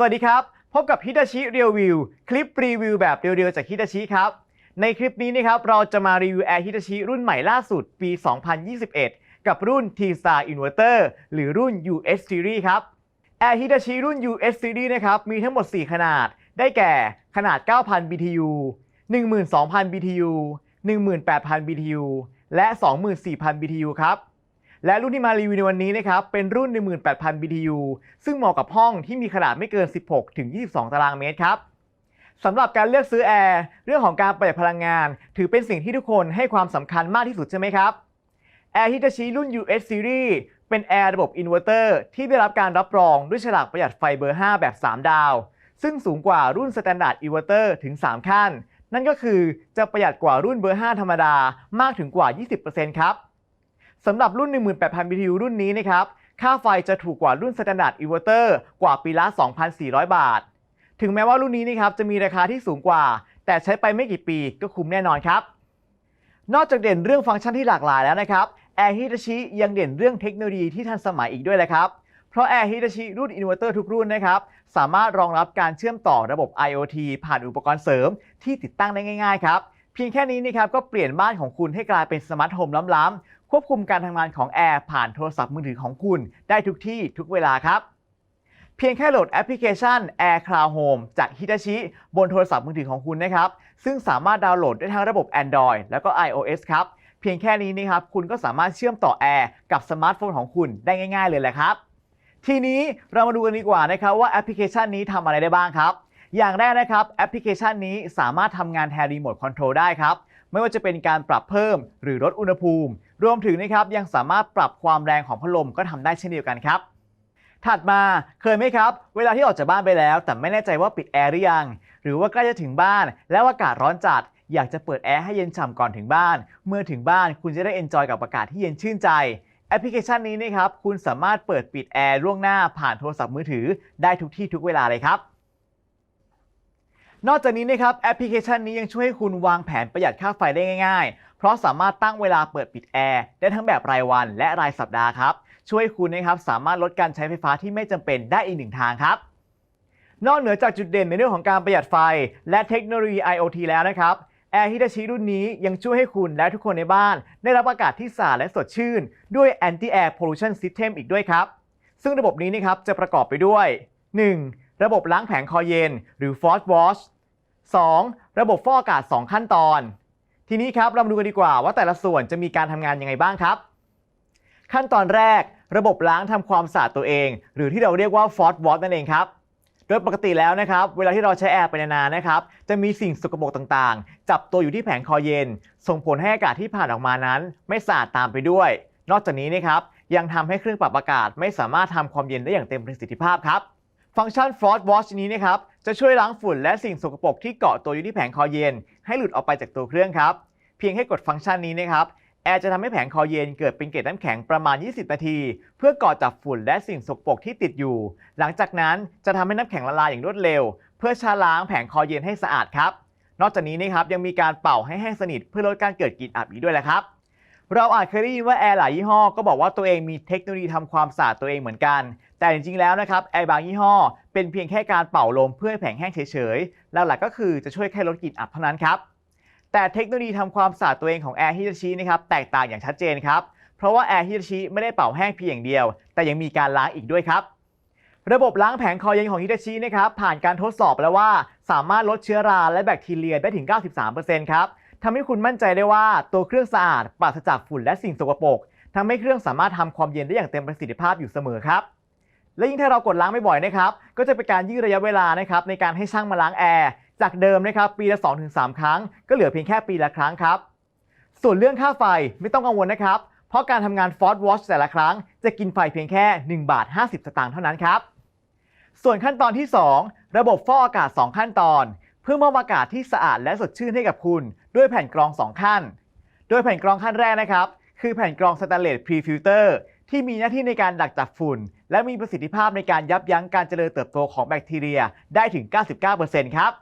สวัสดีครับ พบกับฮิตาชิเรียววิวคลิปรีวิวแบบเรียวๆจากฮิตาชิครับ ในคลิปนี้นะครับเราจะมารีวิวแอร์ฮิตาชิรุ่นใหม่ล่าสุดปี 2021 กับรุ่น T-Star Inverter หรือรุ่น US Series ครับแอร์ฮิตาชิรุ่น US Series นะครับมีทั้งหมด 4 ขนาด ได้แก่ขนาด 9,000 BTU 12,000 BTU 18,000 BTU และ 24,000 BTU ครับ และรุ่นที่มารีวิวในวันนี้นะครับเป็นรุ่น 18,000 BTU ซึ่งเหมาะกับห้องที่มีขนาดไม่เกิน 16 ถึง 22 ตารางเมตรครับสำหรับการเลือกซื้อแอร์เรื่องของการประหยัดพลังงาน ถือเป็นสิ่งที่ทุกคนให้ความสำคัญมากที่สุดใช่ไหมครับ Air Hitachi รุ่น US Series เป็นแอร์ระบบอินเวอร์เตอร์ที่ได้รับการรับรองด้วยฉลากประหยัดไฟเบอร์ 5 แบบ 3 ดาว ซึ่งสูงกว่ารุ่น Standard Inverter ถึง 3 ขั้น นั่นก็คือจะประหยัดกว่ารุ่นเบอร์ 5 ธรรมดามากถึงกว่า 20%ครับ สำหรับรุ่น 18,000 BTU รุ่นนี้นะครับ ค่าไฟจะถูกกว่ารุ่น Standard Inverter กว่าปีละ 2,400 บาท ถึงแม้ว่ารุ่นนี้นะครับจะมีราคาที่สูงกว่า แต่ใช้ไปไม่กี่ปีก็คุ้มแน่นอนครับ นอกจากเด่นเรื่องฟังก์ชันที่หลากหลายแล้วนะครับ Air Hitachi ยังเด่นเรื่องเทคโนโลยีที่ทันสมัยอีกด้วยแหละครับ เพราะ Air Hitachi รุ่น Inverter ทุกรุ่นนะครับสามารถรองรับการเชื่อมต่อระบบ IoT ผ่านอุปกรณ์เสริม ที่ติดตั้งได้ง่าย ๆ ครับ เพียงแค่นี้นะครับก็เปลี่ยนบ้านของคุณให้กลายเป็นสมาร์ทโฮมล้ำๆ ควบคุมการทำงานของแอร์ผ่านโทรศัพท์มือถือของคุณ ได้ทุกที่ทุกเวลาครับ เพียงแค่โหลดแอปพลิเคชัน Air Cloud Home จาก Hitachi บนโทรศัพท์มือถือของคุณนะครับ ซึ่งสามารถดาวน์โหลดได้ทั้งระบบ Android แล้วก็ iOS ครับ เพียงแค่นี้นะครับ คุณก็สามารถเชื่อมต่อแอร์กับสมาร์ทโฟนของคุณได้ง่าย ๆ เลยแหละครับ ทีนี้เรามาดูกันดีกว่านะครับว่าแอปพลิเคชันนี้ทำอะไรได้บ้างครับ อย่างแรกนะครับแอปพลิเคชันนี้สามารถทำงานแทนรีโมทคอนโทรลได้ครับ ไม่ว่าจะเป็นการปรับเพิ่มหรือลดอุณหภูมิ รวมถึงนะครับยังสามารถปรับความแรงของพัดลมก็ทำได้เช่นเดียวกันครับ ถัดมาเคยไหมครับ เวลาที่ออกจากบ้านไปแล้ว แต่ไม่แน่ใจว่าปิดแอร์หรือยัง หรือว่าใกล้จะถึงบ้าน แล้วอากาศร้อนจัด อยากจะเปิดแอร์ให้เย็นฉ่ำก่อนถึงบ้าน เมื่อถึงบ้านคุณจะได้เอนจอยกับอากาศที่เย็นชื่นใจแอปพลิเคชันนี้นะครับคุณสามารถเปิดปิดแอร์ล่วงหน้าผ่านโทรศัพท์มือถือ ได้ทุกที่ทุกเวลาเลยครับนอกจากนี้นะครับแอปพลิเคชันนี้ยังช่วยให้คุณวางแผนประหยัดค่าไฟได้ง่ายๆ เพราะสามารถตั้งเวลาเปิดปิดแอร์ได้ทั้งแบบรายวันและรายสัปดาห์ครับ ช่วยคุณนะครับสามารถลดการใช้ไฟฟ้าที่ไม่จำเป็นได้อีกหนึ่งทางครับ นอกเหนือจากจุดเด่นในเรื่องของการประหยัดไฟ และเทคโนโลยี IoT แล้วนะครับ Air Hitachi รุ่นนี้ยังช่วยให้คุณและทุกคนในบ้าน ได้รับอากาศที่สะอาดและสดชื่น ด้วย Anti Air Pollution System อีกด้วยครับ ซึ่งระบบนี้นะครับจะประกอบไปด้วย 1. ระบบล้างแผงคอเย็น หรือ Force Wash 2. ระบบฟอกอากาศ 2 ขั้นตอน ทีนี้ครับเรามาดูกันดีกว่าว่าแต่ละส่วนจะมีการทำงานยังไงบ้างครับ ขั้นตอนแรกระบบล้างทำความสะอาดตัวเอง หรือที่เราเรียกว่า Force Wash นั่นเองครับโดยปกติแล้วนะครับ เวลาที่เราใช้แอร์ไปนานๆนะครับ จะมีสิ่งสกปรกต่างๆ จับตัวอยู่ที่แผงคอเย็น ส่งผลให้อากาศที่ผ่านออกมานั้น ไม่สะอาดตามไปด้วย นอกจากนี้นะครับยังทำให้เครื่องปรับอากาศไม่สามารถทำความเย็นได้อย่างเต็มประสิทธิภาพครับ ฟังก์ชัน Frost Wash นี้นะครับ จะช่วยล้างฝุ่นและสิ่งสกปรกที่เกาะตัวอยู่ที่แผงคอเย็น ให้หลุดออกไปจากตัวเครื่องครับ เพียงให้กดฟังก์ชันนี้นะครับแอร์จะทำให้แผงคอเย็นเกิดเป็นเกล็ดน้ำแข็งประมาณ 20 นาที เพื่อกาะจับฝุ่นและสิ่งสกปรกที่ติดอยู่ หลังจากนั้นจะทำให้น้ำแข็งละลายอย่างรวดเร็ว เพื่อชาล้างแผงคอเย็นให้สะอาดครับ นอกจากนี้นะครับยังมีการเป่าให้แห้งสนิทเพื่อลดการเกิดกลิ่นอับอีกด้วยแหละครับ เราอาจเคยได้ยินว่าแอร์หลายยี่ห้อก็บอกว่าตัวเองมีเทคโนโลยีทำความสะอาดตัวเองเหมือนกัน แต่จริงๆแล้วนะครับแอร์บางยี่ห้อเป็นเพียงแค่การเป่าลมเพื่อให้แผงแห้งเฉยๆหลักๆก็คือจะช่วยแค่ลดกลิ่นอับเท่านั้นครับแต่เทคโนโลยีทำความสะอาดตัวเองของ Air Hitachi นะครับแตกต่างอย่างชัดเจนครับเพราะว่า Air Hitachi ไม่ได้เป่าแห้งเพียงอย่างเดียว แต่ยังมีการล้างอีกด้วยครับระบบล้างแผงคอเย็นของ Hitachi นะครับผ่านการทดสอบแล้วว่า สามารถลดเชื้อราและแบคทีเรียได้ถึง 93%ครับ ทำให้คุณมั่นใจได้ว่าตัวเครื่องสะอาดปราศจากฝุ่นและสิ่งสกปรกทำให้เครื่องสามารถทำความเย็นได้อย่างเต็มประสิทธิภาพอยู่เสมอครับ และยิ่งถ้าเรากดล้างไม่บ่อยนะครับ ก็จะเป็นการยืดระยะเวลานะครับในการให้ช่างมาล้างแอร์จากเดิมนะครับปีละ 2-3 ครั้ง ก็เหลือเพียงแค่ปีละครั้งครับ ส่วนเรื่องค่าไฟไม่ต้องกังวลนะครับ เพราะการทำงาน f o rce Wash แต่ละครั้ง จะกินไฟเพียงแค่ 1 บาท 50 สตางค์เท่านั้นครับ ส่วนขั้นตอนที่ 2 ระบบฟอกอากาศ 2 ขั้นตอน เพื่อมอบอากาศที่สะอาดและสดชื่นให้กับคุณ ด้วยแผ่นกรอง 2 ขั้น โดยแผ่นกรองขั้นแรกนะครับ คือแผ่นกรองสแตนเลสพรีฟิลเตอร์ที่มีหน้าที่ในการดักจับฝุ่น และมีประสิทธิภาพในการยับยั้งการเจริญเติบโตของแบคทีเรียได้ถึง 99%ครับ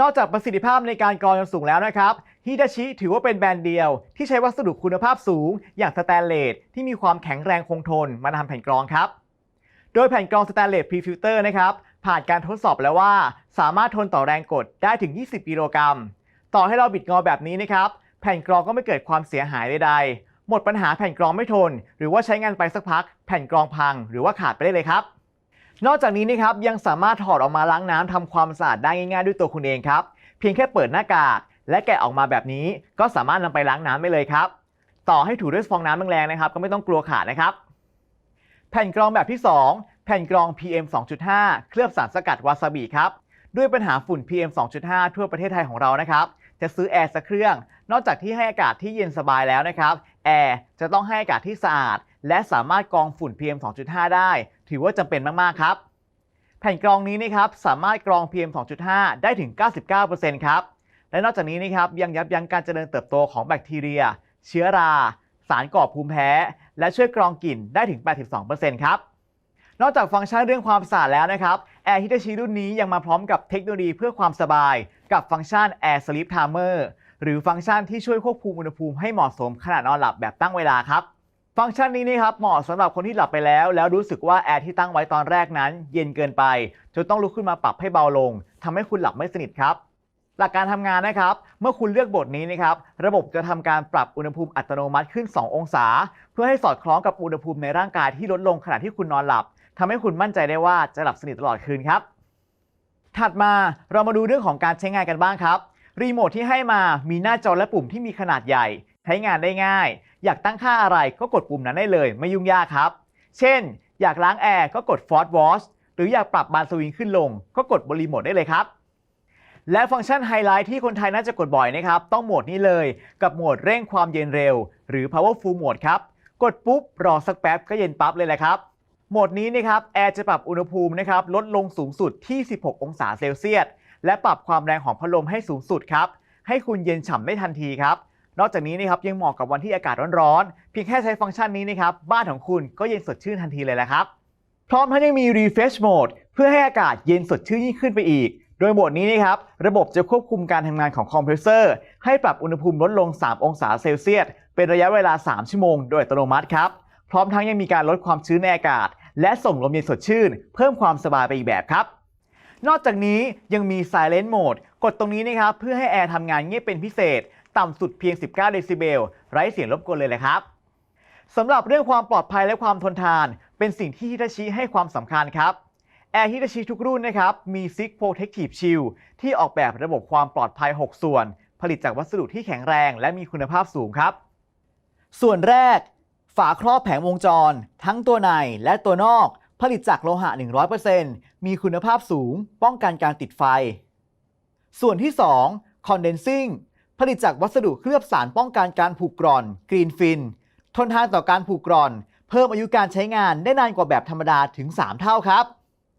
นอกจากประสิทธิภาพในการกรองอย่างสูงแล้วนะครับฮิดาชิถือว่าเป็นแบรนด์เดียว ที่ใช้วัสดุคุณภาพสูง อย่างสแตนเลสที่มีความแข็งแรงคงทนมาทำแผ่นกรองครับ โดยแผ่นกรองสแตนเลสพรีฟิลเตอร์นะครับผ่านการทดสอบแล้วว่า สามารถทนต่อแรงกดได้ถึง 20 กิโลกรัม ต่อให้เราบิดงอแบบนี้นะครับแผ่นกรองก็ไม่เกิดความเสียหายใดๆหมดปัญหาแผ่นกรองไม่ทน หรือว่าใช้งานไปสักพัก แผ่นกรองพัง หรือว่าขาดไปได้เลยครับ นอกจากนี้นะครับยังสามารถถอดออกมาล้างน้ำทำความสะอาดได้ง่ายๆด้วยตัวคุณเองครับ เพียงแค่เปิดหน้ากาก และแกะออกมาแบบนี้ ก็สามารถนำไปล้างน้ำได้เลยครับ ต่อให้ถูด้วยฟองน้ำแรงๆนะครับ ก็ไม่ต้องกลัวขาดนะครับ แผ่นกรองแบบที่ 2 แผ่นกรอง PM 2.5 เคลือบสารสกัดวาซาบิครับด้วยปัญหาฝุ่น PM 2.5 ทั่วประเทศไทยของเรานะครับ จะซื้อแอร์สักเครื่อง นอกจากที่ให้อากาศที่เย็นสบายแล้วนะครับ แอร์จะต้องให้อากาศที่สะอาด และสามารถกรองฝุ่น PM 2.5 ได้ ถือว่าจำเป็นมาก ๆ ครับ แผ่นกรองนี้นะครับสามารถกรอง PM 2.5 ได้ถึง 99%ครับ และนอกจากนี้นะครับยังยับยั้งการเจริญเติบโตของแบคทีเรีย เชื้อรา สารก่อภูมิแพ้ และช่วยกรองกลิ่นได้ถึง 82%ครับ นอกจากฟังก์ชันเรื่องความสะอาดแล้วนะครับ Air Hitachi รุ่นนี้ยังมาพร้อมกับเทคโนโลยีเพื่อความสบาย กับฟังก์ชัน Air Sleep Timer หรือฟังก์ชันที่ช่วยควบคุมอุณหภูมิให้เหมาะสมขณะนอนหลับแบบตั้งเวลาครับ ฟังก์ชันนี้นะครับเหมาะสำหรับคนที่หลับไปแล้ว แล้วรู้สึกว่าแอร์ที่ตั้งไว้ตอนแรกนั้น เย็นเกินไปจนต้องลุกขึ้นมาปรับให้เบาลงทำให้คุณหลับไม่สนิทครับหลักการทำงานนะครับ เมื่อคุณเลือกบทนี้นะครับ ระบบจะทำการปรับอุณหภูมิอัตโนมัติขึ้น 2 องศา เพื่อให้สอดคล้องกับอุณหภูมิในร่างกายที่ลดลงขณะที่คุณนอนหลับ ทำให้คุณมั่นใจได้ว่าจะหลับสนิทตลอดคืนครับ ถัดมาเรามาดูเรื่องของการใช้งานกันบ้างครับ รีโมทที่ให้มามีหน้าจอและปุ่มที่มีขนาดใหญ่ ใช้งานได้ง่าย อยากตั้งค่าอะไรก็กดปุ่มนั้นได้เลย ไม่ยุ่งยากครับ เช่น อยากล้างแอร์ก็กด Ford Wash หรืออยากปรับบานสวิงขึ้นลง ก็กดบนรีโมทได้เลยครับและฟังก์ชันไฮไลท์ที่คนไทยน่าจะกดบ่อยนะครับ ต้องโหมดนี้เลยกับโหมดเร่งความเย็นเร็ว หรือ Powerful Mode ครับ กดปุ๊บ รอสักแป๊บก็เย็นปั๊บเลยแหละครับ โหมดนี้นะครับแอร์จะปรับอุณหภูมินะครับลดลงสูงสุดที่ 16 องศาเซลเซียส และปรับความแรงของพัดลมให้สูงสุดครับ ให้คุณเย็นฉ่ำได้ทันทีครับ นอกจากนี้นะครับยังเหมาะกับวันที่อากาศร้อนๆ เพียงแค่ใช้ฟังก์ชันนี้นะครับบ้านของคุณก็เย็นสดชื่นทันทีเลยแหละครับ พร้อมทั้งยังมี Refresh Mode เพื่อให้อากาศเย็นสดชื่นยิ่งขึ้นไปอีก โดยโหมดนี้นะครับระบบจะควบคุมการทำงานของคอมเพรสเซอร์ให้ปรับอุณหภูมิลดลง 3 องศาเซลเซียสเป็นระยะเวลา 3 ชั่วโมง โดยอัตโนมัติครับ พร้อมทั้งยังมีการลดความชื้นในอากาศ และส่งลมเย็นสดชื่น เพิ่มความสบายไปอีกแบบครับ นอกจากนี้ยังมี Silent Mode กดตรงนี้นะครับเพื่อให้แอร์ทำงานเงียบเป็นพิเศษ ต่ำสุดเพียง 19 เดซิเบลไร้เสียงรบกวนเลยแหละครับสำหรับเรื่องความปลอดภัยและความทนทาน เป็นสิ่งที่ฮิตาชิให้ความสำคัญครับ Air Hitachi ทุกรุ่นนะครับมี Six Protective Shield ที่ออกแบบระบบความปลอดภัย 6 ส่วน ผลิตจากวัสดุที่แข็งแรง และมีคุณภาพสูงครับ ส่วนแรก ฝาครอบแผงวงจร ทั้งตัวในและตัวนอก ผลิตจากโลหะ 100%มีคุณภาพสูง ป้องกันการติดไฟ ส่วนที่ 2 Condensing ผลิตจากวัสดุเคลือบสารป้องกันการผุกร่อน Green Fin ทนทานต่อการผุกร่อน เพิ่มอายุการใช้งานได้นานกว่าแบบธรรมดาถึง 3 เท่าครับ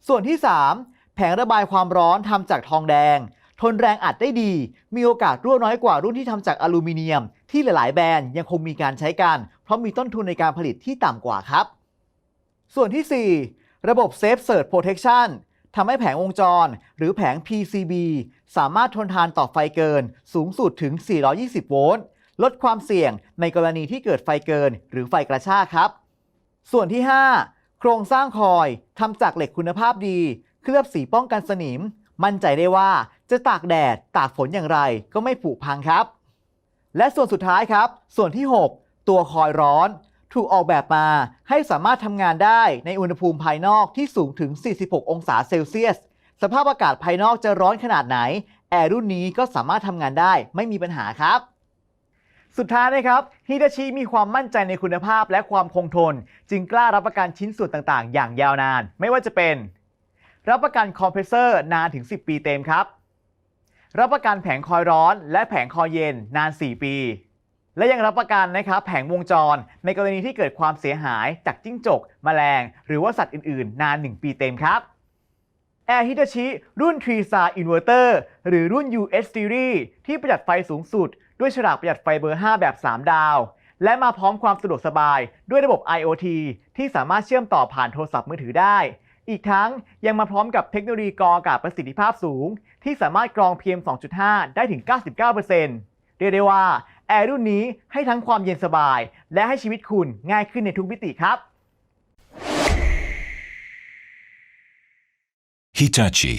ส่วนที่ 3 แผงระบายความร้อนทำจากทองแดง ทนแรงอัดได้ดี มีโอกาสรั่วน้อยกว่ารุ่นที่ทำจากอลูมิเนียม ที่หลาย ๆ แบรนด์ยังคงมีการใช้กัน เพราะมีต้นทุนในการผลิตที่ต่ำกว่าครับ ส่วนที่ 4 ระบบ Safe Surge Protection ทำให้แผงวงจร หรือแผง PCB สามารถทนทานต่อไฟเกิน สูงสุดถึง 420 โวลต์ ลดความเสี่ยงในกรณีที่เกิดไฟเกิน หรือไฟกระชากครับ ส่วนที่ 5 โครงสร้างคอยทำจากเหล็กคุณภาพดี เคลือบสีป้องกันสนิม มั่นใจได้ว่าจะตากแดด ตากฝนอย่างไรก็ไม่ผุพังครับ และส่วนสุดท้ายครับ ส่วนที่ 6 ตัวคอยร้อน ถูกออกแบบมาให้สามารถทำงานได้ในอุณหภูมิภายนอกที่สูงถึง 46 องศาเซลเซียส สภาพอากาศภายนอกจะร้อนขนาดไหน แอร์รุ่นนี้ก็สามารถทำงานได้ไม่มีปัญหาครับ สุดท้ายนะครับฮิตาชิมีความมั่นใจในคุณภาพและความคงทน จึงกล้ารับประกันชิ้นส่วนต่างๆ อย่างยาวนาน ไม่ว่าจะเป็น รับประกันคอมเพรสเซอร์นานถึง 10 ปีเต็มครับ รับประกันแผงคอยร้อน และแผงคอยเย็นนาน 4 ปี และยังรับประกันนะครับแผงวงจร ในกรณีที่เกิดความเสียหายจากจิ้งจกแมลง หรือว่าสัตว์อื่นๆ นาน 1 ปีเต็มครับ Air Hitachi รุ่น3 s a Inverter หรือรุ่น US Series ที่ประหยัดไฟสูงสุด ด้วยฉลากประหยัดไฟเบอร์ 5 แบบ 3 ดาว และมาพร้อมความสะดวกสบายด้วยระบบ IoT ที่สามารถเชื่อมต่อผ่านโทรศัพท์มือถือได้ อีกทั้งยังมาพร้อมกับเทคโนโลยีกรองอากาศประสิทธิภาพสูง ที่สามารถกรอง PM 2.5 ได้ถึง 99%เรียกได้ว่า แอร์รุ่นนี้ให้ทั้งความเย็นสบาย และให้ชีวิตคุณง่ายขึ้นในทุกมิติครับ Hitachi